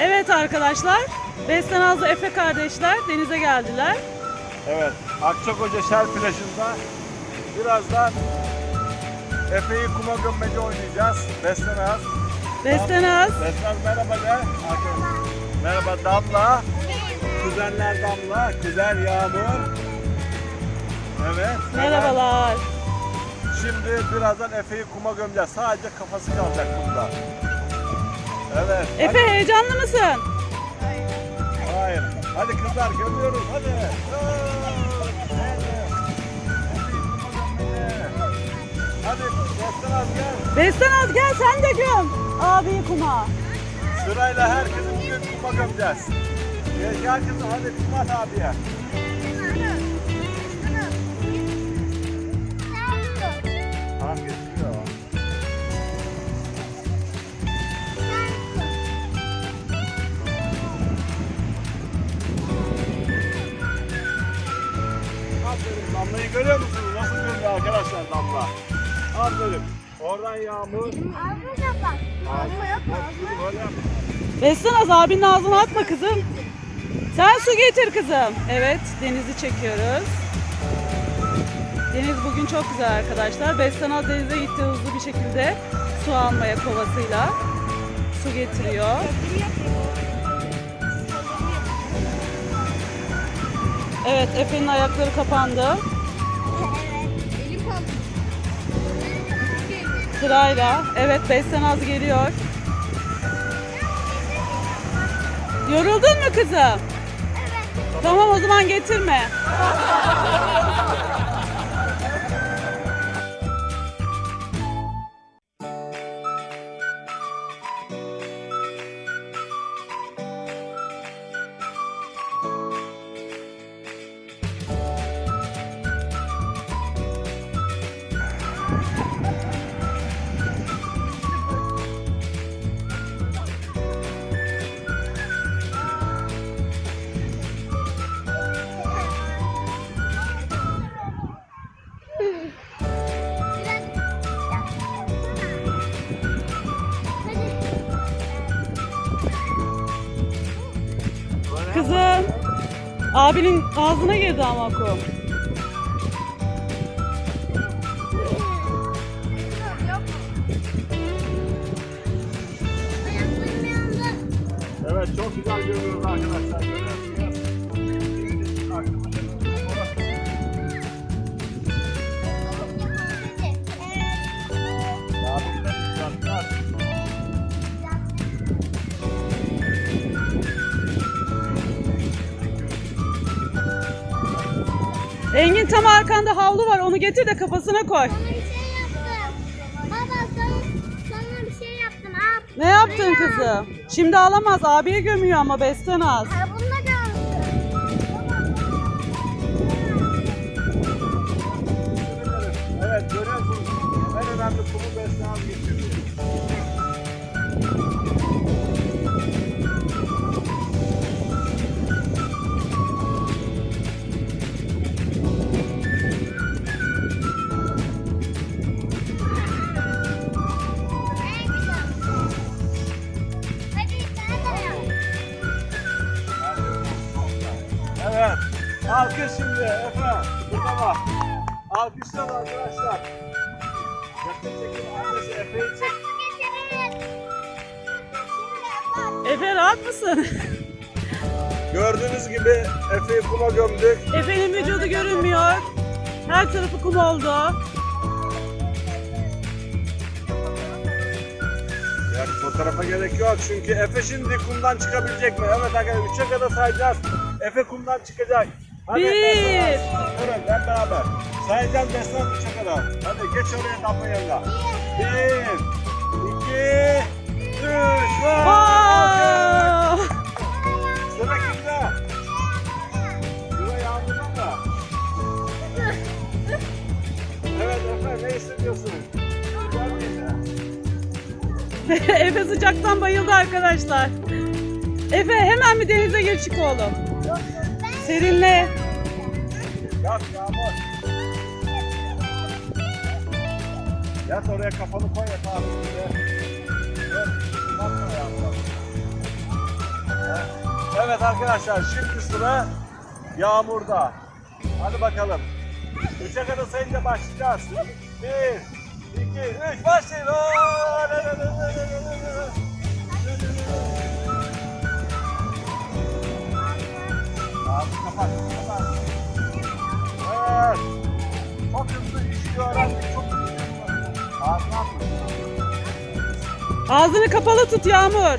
Evet arkadaşlar, Besten Azlı Efe kardeşler denize geldiler. Evet, Akçakoca Şer plajında birazdan Efe'yi kuma gömmeci oynayacağız. Beslenaz. Besten Az, Beslenaz merhaba de. Arkadaşlar. Merhaba Damla. Kuzenler Damla, kuzen Yağmur. Evet. merhabalar. Şimdi birazdan Efe'yi kuma gömeceğiz. Sadece kafası kalacak kumda. Evet. Efe heyecanlı mısın? Hadi. Hayır. Hadi kızlar gömüyoruz. Hadi. Hadi Beslenaz gel. Besten Az gel sen de göm. Abi kuma. Sırayla herkesi bugün kuma gömeceğiz. Gel, gel kızım hadi kuma at abiye. Tamam Damla'yı görüyor musunuz? Nasıl görüyor arkadaşlar Damla? Aferin. Oradan Yağmur. Böyle yap. Besten Az abinin ağzına atma kızım. Sen su getir kızım. Evet, denizi çekiyoruz. Deniz bugün çok güzel arkadaşlar. Besten Az denize gitti hızlı bir şekilde su almaya kovasıyla. Su getiriyor. Evet, Efe'nin ayakları kapandı. Sırayla. Evet, Besten Az geliyor. Yoruldun mu kızım? Tamam o zaman getirme. Abinin ağzına girdi ama kum. Tam arkanda havlu var onu getir de kafasına koy. Sana bir şey yaptım. Baba sana, sana bir şey yaptım. Al. Ne yaptın kızım? Şimdi alamaz abiye gömüyor ama besten Alkış şimdi Efe. Burada bak. Alkışlar arkadaşlar. Yakın çekim annesi Efe'yi çek. Efe rahat mısın? Gördüğünüz gibi Efe'yi kuma gömdük. Efe'nin vücudu görünmüyor. Her tarafı kum oldu. Ya fotoğrafa gerek yok çünkü Efe şimdi kumdan çıkabilecek mi? Evet arkadaşlar 3'e kadar sayacağız. Efe kumdan çıkacak. Hadi Bir. Durun ben beraber. Sayacağım Beslenaz 3'e kadar. Hadi geç oraya damla yanına. Bir, iki, üç. Aa! Sıra kimde? Sıra Yağmur'da mı? Evet Efe ne hissediyorsun? Güzel miydi? Efe sıcaktan bayıldı arkadaşlar. Efe hemen bir denize gir çık oğlum. Serinle. Yat Yağmur. Yat oraya kafanı koy yat abi. Evet, arkadaşlar şimdi sıra Yağmur'da. Hadi bakalım. Üçe kadar sayınca başlayacağız. Bir, iki, üç başlayın. Oo, le, Evet. Çok hızlı işliyor öğrendik. Çok hızlı işliyor. Ağzını kapalı tut Yağmur.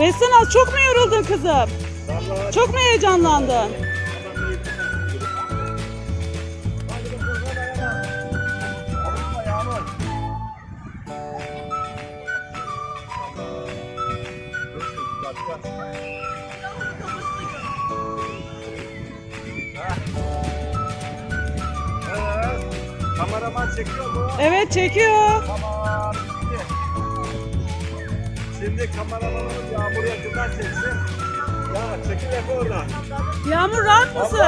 Beslenaz çok mu yoruldun kızım? Çok mu heyecanlandın? Çekiyor mu? Evet çekiyor. Tamam. Şimdi kameramanımız Yağmur'u yakından çeksin. Ya çekil Efe oradan. Yağmur rahat mısın?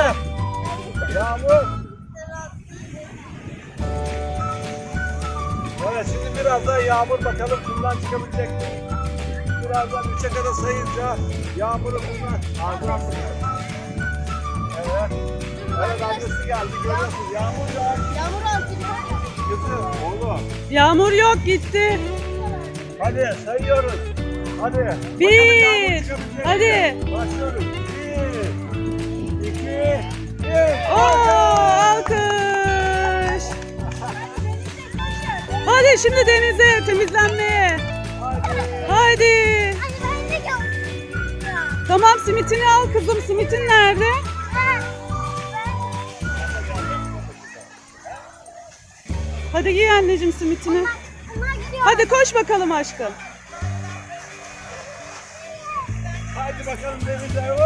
Yağmur. Evet şimdi birazdan Yağmur bakalım kumdan çıkabilecek mi? Birazdan 3'e kadar sayınca Yağmur'u kumdan atacak. Evet. Evet annesi geldi görüyorsunuz. Yağmur ya. Yağmur altı. Kızım oğlum. Yağmur yok gitti. Hadi sayıyoruz. Hadi. Bir. Hadi. Başlıyoruz. Bir. iki, üç. Oo, alkış. Hadi şimdi denize temizlenmeye. Hadi. Tamam simitini al kızım. Simitin nerede? Hadi giy anneciğim simitini. Gidiyor. Hadi koş bakalım aşkım. Hadi bakalım denize.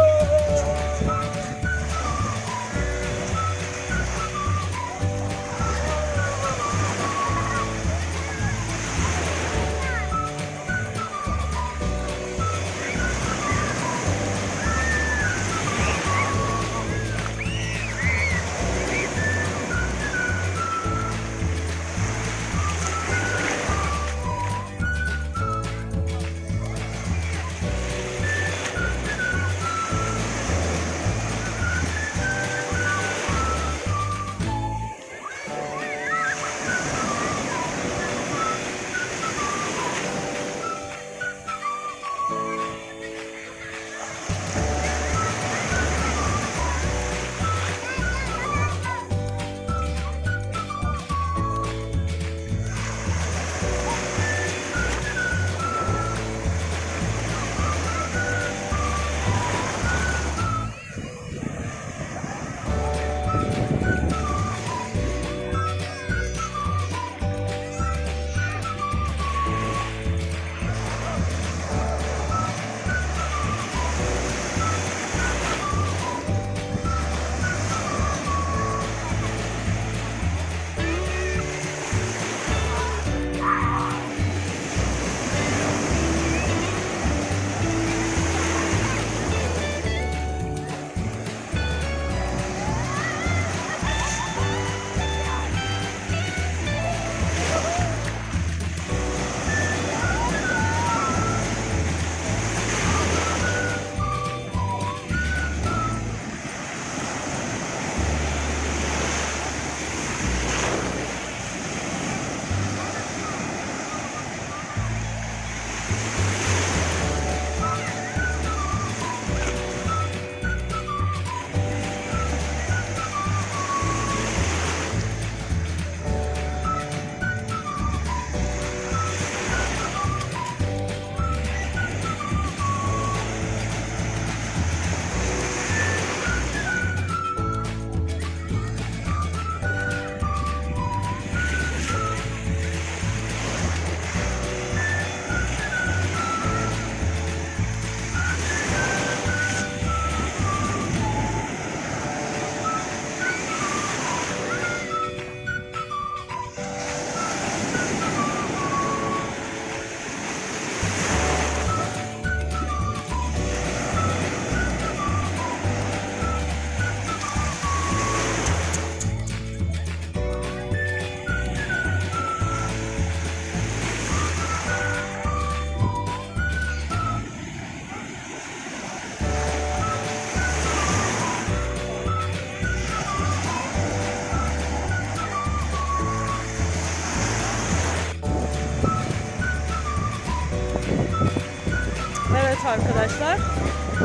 Arkadaşlar.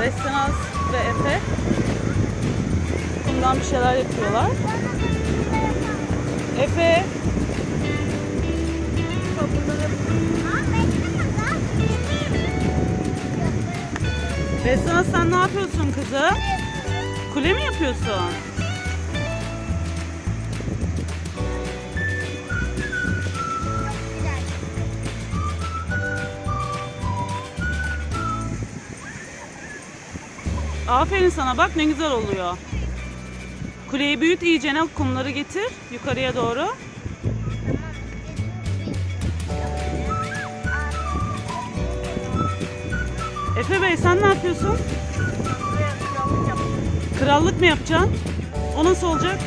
Bestenaz ve Efe kumdan bir şeyler yapıyorlar. Efe Bestenaz sen ne yapıyorsun kızım? Kule mi yapıyorsun? Aferin sana bak ne güzel oluyor. Kuleyi büyüt iyicene kumları getir yukarıya doğru. Efe Bey sen ne yapıyorsun? Krallık mı yapacaksın? O nasıl olacak?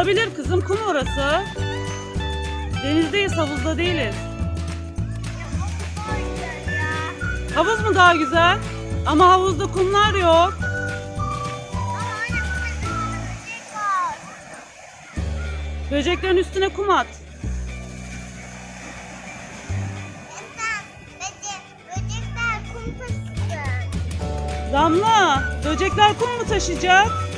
Olabilir kızım kum orası. Denizdeyiz havuzda değiliz. Havuz mu daha güzel? Ama havuzda kumlar yok. Böceklerin üstüne kum at. Damla, böcekler kum mu taşıyacak?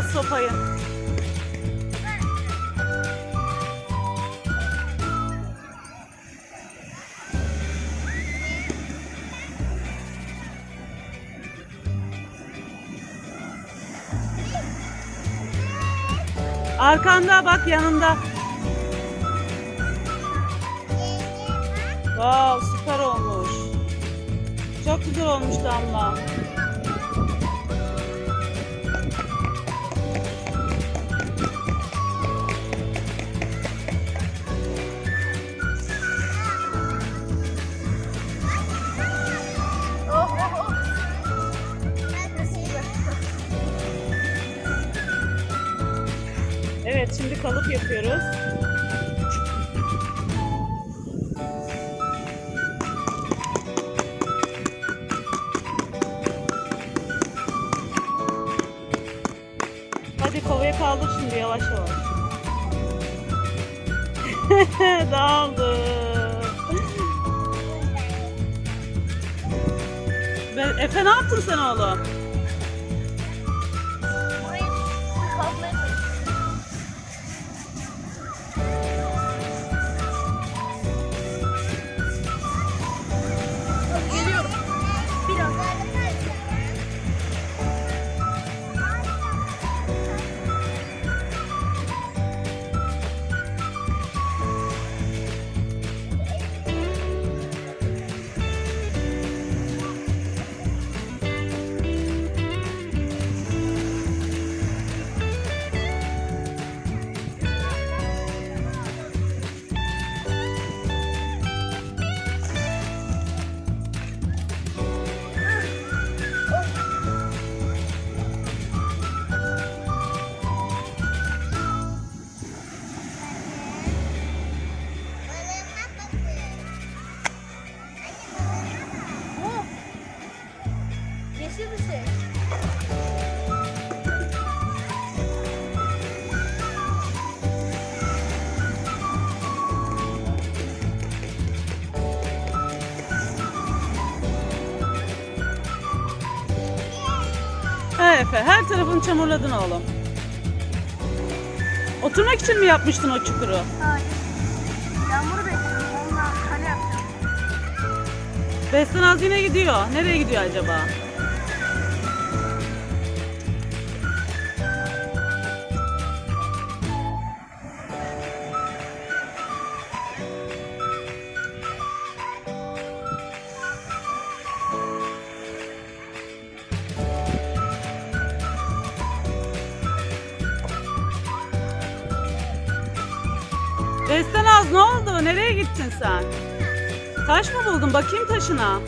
Al sopayı. Arkanda bak yanında. Wow süper olmuş. Çok güzel olmuş Damla. Evet şimdi kalıp yapıyoruz. Hadi kovaya kaldır şimdi yavaş yavaş. Dağıldı. Be- Efe ne yaptın sen oğlum? Şey. He Efe her tarafını çamurladın oğlum. Oturmak için mi yapmıştın o çukuru? Hayır. Yağmuru bekliyorum. Onunla kale yapacağım. Bestenaz yine gidiyor. Nereye gidiyor acaba? Nereye gittin sen? Taş mı buldun? Bakayım taşına.